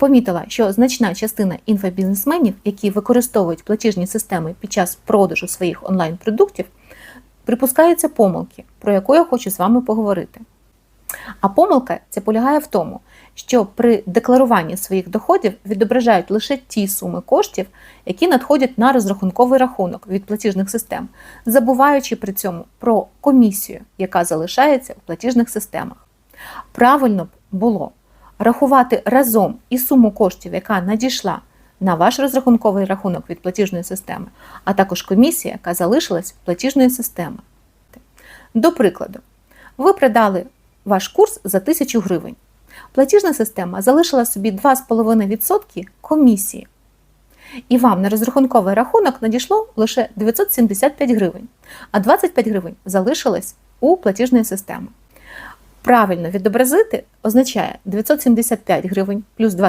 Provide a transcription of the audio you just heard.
помітила, що значна частина інфобізнесменів, які використовують платіжні системи під час продажу своїх онлайн-продуктів, припускаються помилки, про яку я хочу з вами поговорити. А помилка ця полягає в тому, що при декларуванні своїх доходів відображають лише ті суми коштів, які надходять на розрахунковий рахунок від платіжних систем, забуваючи при цьому про комісію, яка залишається у платіжних системах. Правильно б було рахувати разом і суму коштів, яка надійшла на ваш розрахунковий рахунок від платіжної системи, а також комісія, яка залишилась платіжної системи. До прикладу, ви придали ваш курс за 1000 гривень. Платіжна система залишила собі 2,5% комісії. І вам на розрахунковий рахунок надійшло лише 975 гривень, а 25 гривень залишилось у платіжної системи. Правильно відобразити означає 975 гривень плюс 25